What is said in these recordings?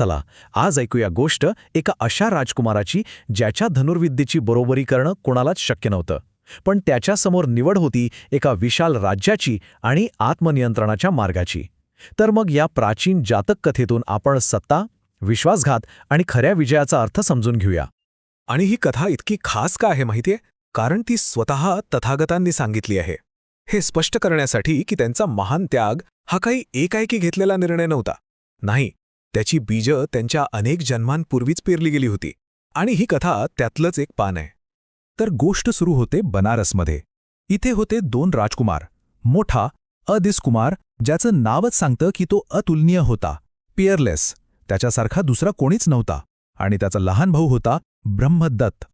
चला आज ऐकूया गोष्ट एका अशा राजकुमाराची ज्याच्या धनुर्विद्येची बरोबरी करणं कोणालाच शक्य नव्हतं. पण त्याच्यासमोर निवड होती एका विशाल राज्याची आणि आत्मनियंत्रणाच्या मार्गाची. तर मग या प्राचीन जातक कथेतून आपण सत्ता विश्वासघात आणि खऱ्या विजयाचा अर्थ समजून घेऊया. आणि ही कथा इतकी खास का आहे माहितीये? कारण ती स्वतः तथागतांनी सांगितली आहे. हे स्पष्ट करण्यासाठी की त्यांचा महान त्याग हा काही एकाएकी घेतलेला निर्णय नव्हता. नाही त्याची बीजं त्यांच्या अनेक जन्मांपूर्वीच पेरली गेली होती. आणि ही कथा त्यातलंच एक पान आहे. तर गोष्ट सुरू होते बनारसमध्ये. इथे होते दोन राजकुमार मोठा अदिसकुमार ज्याचं नावच सांगतं की तो अतुलनीय होता पियरलेस त्याच्यासारखा दुसरा कोणीच नव्हता. आणि त्याचा लहान भाऊ होता ब्रह्मदत्त.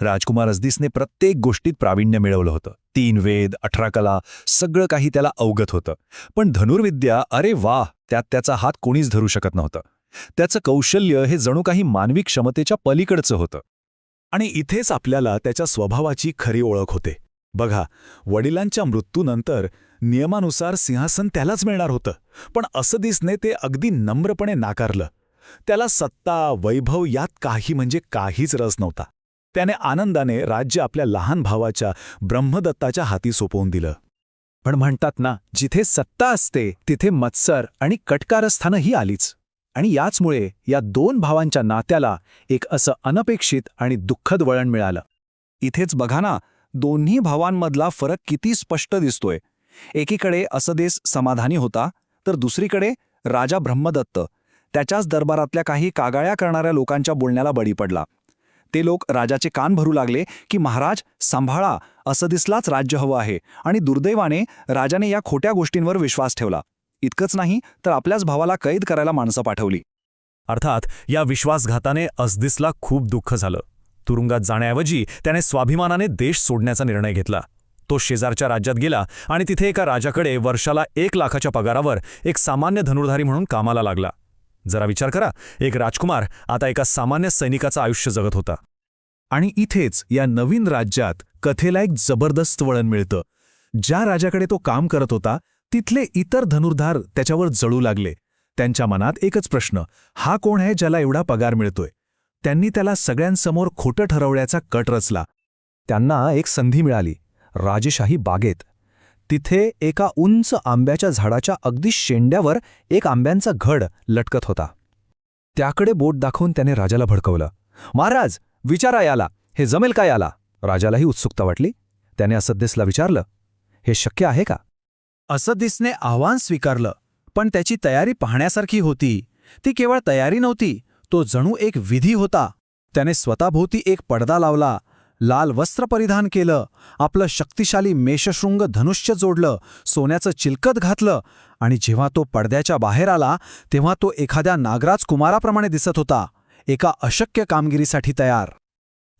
राजकुमार अजदीसने प्रत्येक गोष्टीत प्रावीण्य मिळवलं होतं. तीन वेद अठरा कला सगळं काही त्याला अवगत होतं. पण धनुर्विद्या अरे वा त्यात त्याचा हात कोणीच धरू शकत नव्हतं. त्याचं कौशल्य हे जणू काही मानवी क्षमतेच्या पलीकडचं होतं. आणि इथेच आपल्याला त्याच्या स्वभावाची खरी ओळख होते. बघा वडिलांच्या मृत्यूनंतर नियमानुसार सिंहासन त्यालाच मिळणार होतं. पण असं दिसणे ते अगदी नम्रपणे नाकारलं. त्याला सत्ता वैभव यात काही म्हणजे काहीच रस नव्हता. त्याने आनंदाने राज्य आपल्या लहान भावाच्या ब्रह्मदत्ताच्या हाती सोपवून दिलं. पण म्हणतात ना जिथे सत्ता असते तिथे मत्सर आणि कटकारस्थानंही आलीच. आणि याचमुळे या दोन भावांच्या नात्याला एक असं अनपेक्षित आणि दुःखद वळण मिळालं. इथेच बघा ना दोन्ही भावांमधला फरक किती स्पष्ट दिसतोय. एकीकडे असदेस समाधानी होता तर दुसरीकडे राजा ब्रह्मदत्त. त्याच्याच दरबारातल्या काही कागाळ्या करणाऱ्या लोकांच्या बोलण्याला बळी पडला. ते लोक राजाचे कान भरू लागले की महाराज सांभाळा असदिसलाच राज्य हवं आहे. आणि दुर्दैवाने राजाने या खोट्या गोष्टींवर विश्वास ठेवला. इतकंच नाही तर आपल्याच भावाला कैद करायला माणसं पाठवली. अर्थात या विश्वासघाताने असदिसला खूप दुःख झालं. तुरुंगात जाण्याऐवजी त्याने स्वाभिमानाने देश सोडण्याचा निर्णय घेतला. तो शेजारच्या राज्यात गेला आणि तिथे एका राजाकडे वर्षाला एक लाखाच्या पगारावर एक सामान्य धनुर्धारी म्हणून कामाला लागला. जरा विचार करा. एक राजकुमार आता एका सामान्य सैनिकाचं आयुष्य जगत होता. आणि इथेच या नवीन राज्यात कथेला एक जबरदस्त वळण मिळतं. ज्या राजाकडे तो काम करत होता तिथले इतर धनुर्धार त्याच्यावर जळू लागले. त्यांच्या मनात एकच प्रश्न हा कोण आहे ज्याला एवढा पगार मिळतोय? त्यांनी त्याला सगळ्यांसमोर खोटं ठरवण्याचा कट रचला. त्यांना एक संधी मिळाली राजेशाही बागेत. तिथे एका उंच आंब्याच्या झाडाच्या अगदी शेंड्यावर एक आंब्यांचा घड लटकत होता. त्याकडे बोट दाखवून त्याने राजाला भडकवलं. महाराज विचारा याला. हे जमेल का याला? राजालाही उत्सुकता वाटली. त्याने असद्दिसला विचारलं हे शक्य आहे का? असद्दिसने आव्हान स्वीकारलं पण त्याची तयारी पाहण्यासारखी होती. ती केवळ तयारी नव्हती तो जणू एक विधी होता. त्याने स्वतःभोवती एक पडदा लावला लाल वस्त्र परिधान केलं. आपलं शक्तिशाली मेषशृंग धनुष्य जोडलं सोन्याचं चिलकत घातलं आणि जेव्हा तो पडद्याच्या बाहेर आला तेव्हा तो एखाद्या नागराज कुमाराप्रमाणे दिसत होता. एका अशक्य कामगिरीसाठी तयार.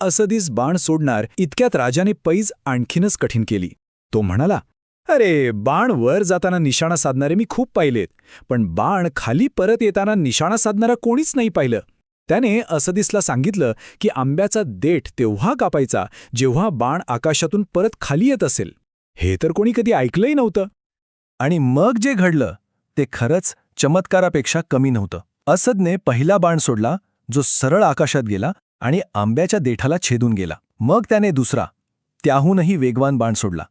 असदीस बाण सोडणार इतक्यात राजाने पैज आणखीनच कठीण केली. तो म्हणाला अरे बाण वर जाताना निशाणा साधणारे मी खूप पाहिलेत पण बाण खाली परत येताना निशाणा साधणारा कोणीच नाही पाहिलं. त्याने असदिसला सांगितलं की आंब्याचा देठ तेव्हा कापायचा जेव्हा बाण आकाशातून परत खाली येत असेल. हे तर कोणी कधी ऐकलंही नव्हतं. आणि मग जे घडलं ते खरंच चमत्कारापेक्षा कमी नव्हतं. असदने पहिला बाण सोडला जो सरळ आकाशात गेला आणि आंब्याच्या देठाला छेदून गेला. मग त्याने दुसरा त्याहूनही वेगवान बाण सोडला.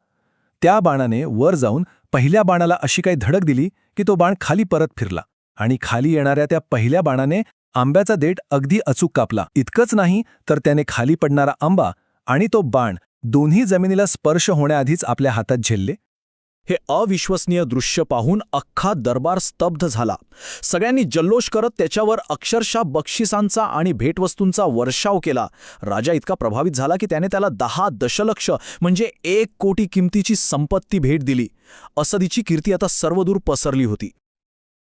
त्या बाणाने वर जाऊन पहिल्या बाणाला अशी काही धडक दिली की तो बाण खाली परत फिरला. आणि खाली येणाऱ्या त्या पहिल्या बाणाने आंब्याचा देठ अगदी अचूक कापला. इतकंच नाही तर त्याने खाली पडणारा आंबा आणि तो बाण दोन्ही जमिनीला स्पर्श होण्याआधीच आपल्या हातात झेलले. हे अविश्वसनीय दृश्य पाहून अख्खा दरबार स्तब्ध झाला. सगळ्यांनी जल्लोष करत त्याच्यावर अक्षरशः बक्षिसांचा आणि भेटवस्तूंचा वर्षाव केला. राजा इतका प्रभावित झाला की त्याने त्याला दहा दशलक्ष म्हणजे एक कोटी किमतीची संपत्ती भेट दिली. असदीची कीर्ती आता सर्वदूर पसरली होती.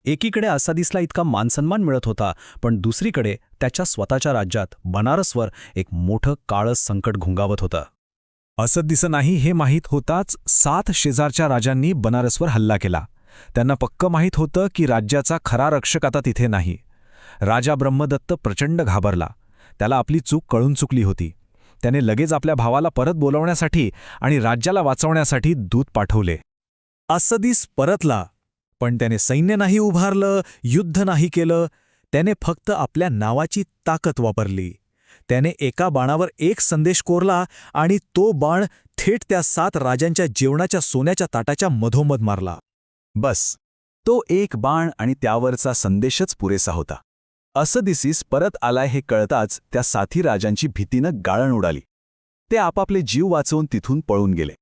एकीकडे असादिसला इतका मानसन्मान मिळत होता पण दुसरीकडे त्याच्या स्वतःच्या राज्यात बनारसवर एक मोठं काळं संकट घुंगावत होतं. असं दिसं नाही हे माहीत होताच सात शेजारच्या राजांनी बनारसवर हल्ला केला. त्यांना पक्क माहीत होतं की राज्याचा खरा रक्षक आता तिथे नाही. राजा ब्रह्मदत्त प्रचंड घाबरला. त्याला आपली चूक कळून चुकली होती. त्याने लगेच आपल्या भावाला परत बोलवण्यासाठी आणि राज्याला वाचवण्यासाठी दूत पाठवले. असदीस परतला. पण त्याने सैन्य नाही उभारलं युद्ध नाही केलं. त्याने फक्त आपल्या नावाची ताकद वापरली. त्याने एका बाणावर एक संदेश कोरला आणि तो बाण थेट त्या सात राजांच्या जेवणाच्या सोन्याच्या ताटाच्या मधोमध मारला. बस. तो एक बाण आणि त्यावरचा संदेशच पुरेसा होता. असं दिसीस परत आलाय हे कळताच त्या साथी राजांची भीतीनं गाळण उडाली. ते आपापले जीव वाचवून तिथून पळून गेले.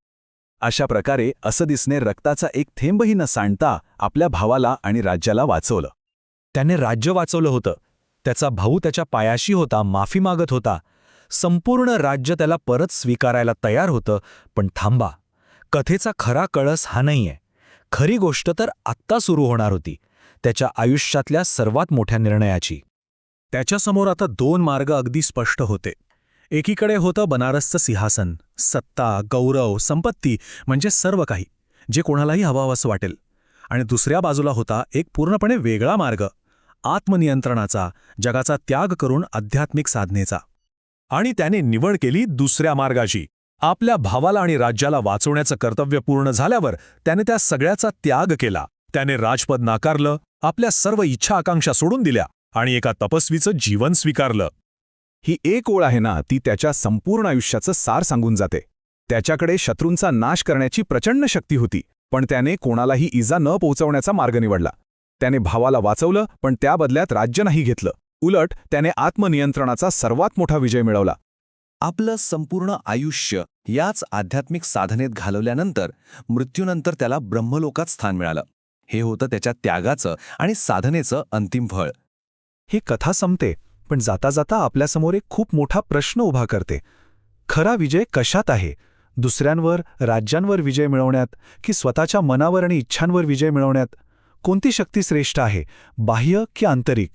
अशा प्रकारे असदिसने रक्ताचा एक थेंबही न सांडता आपल्या भावाला आणि राज्याला वाचवलं. त्याने राज्य वाचवलं होतं. त्याचा भाऊ त्याच्या पायाशी होता माफी मागत होता. संपूर्ण राज्य त्याला परत स्वीकारायला तयार होतं पण थांबा. कथेचा खरा कळस हा नाहीये. खरी गोष्ट तर आत्ता सुरू होणार होती. त्याच्या आयुष्यातल्या सर्वात मोठ्या निर्णयाची. त्याच्यासमोर आता दोन मार्ग अगदी स्पष्ट होते. एकीकडे होतं बनारसचं सिंहासन सत्ता गौरव संपत्ती म्हणजे सर्व काही जे कोणालाही हवावंसं वाटेल. आणि दुसऱ्या बाजूला होता एक पूर्णपणे वेगळा मार्ग आत्मनियंत्रणाचा जगाचा त्याग करून आध्यात्मिक साधनेचा. आणि त्याने निवड केली दुसऱ्या मार्गाची. आपल्या भावाला आणि राज्याला वाचवण्याचं कर्तव्य पूर्ण झाल्यावर त्याने त्या सगळ्याचा त्याग केला. त्याने राजपद नाकारलं आपल्या सर्व इच्छा आकांक्षा सोडून दिल्या आणि एका तपस्वीचं जीवन स्वीकारलं. ही एक ओळ आहे ना ती त्याच्या संपूर्ण आयुष्याचं सार सांगून जाते. त्याच्याकडे शत्रूंचा नाश करण्याची प्रचंड शक्ती होती पण त्याने कोणालाही इजा न पोहोचवण्याचा मार्ग निवडला. त्याने भावाला वाचवलं पण त्या बदल्यात राज्य नाही घेतलं. उलट त्याने आत्मनियंत्रणाचा सर्वात मोठा विजय मिळवला. आपलं संपूर्ण आयुष्य याच आध्यात्मिक साधनेत घालवल्यानंतर मृत्यूनंतर त्याला ब्रह्मलोकात स्थान मिळालं. हे होतं त्याच्या त्यागाचं आणि साधनेचं अंतिम फळ. ही कथा संपते. पण जाता जाता आपल्यासमोर एक खूप मोठा प्रश्न उभा करते. खरा विजय कशात आहे? दुसऱ्यांवर राज्यांवर विजय मिळवण्यात की स्वतःच्या मनावर आणि इच्छांवर विजय मिळवण्यात? कोणती शक्ती श्रेष्ठ आहे? बाह्य की आंतरिक?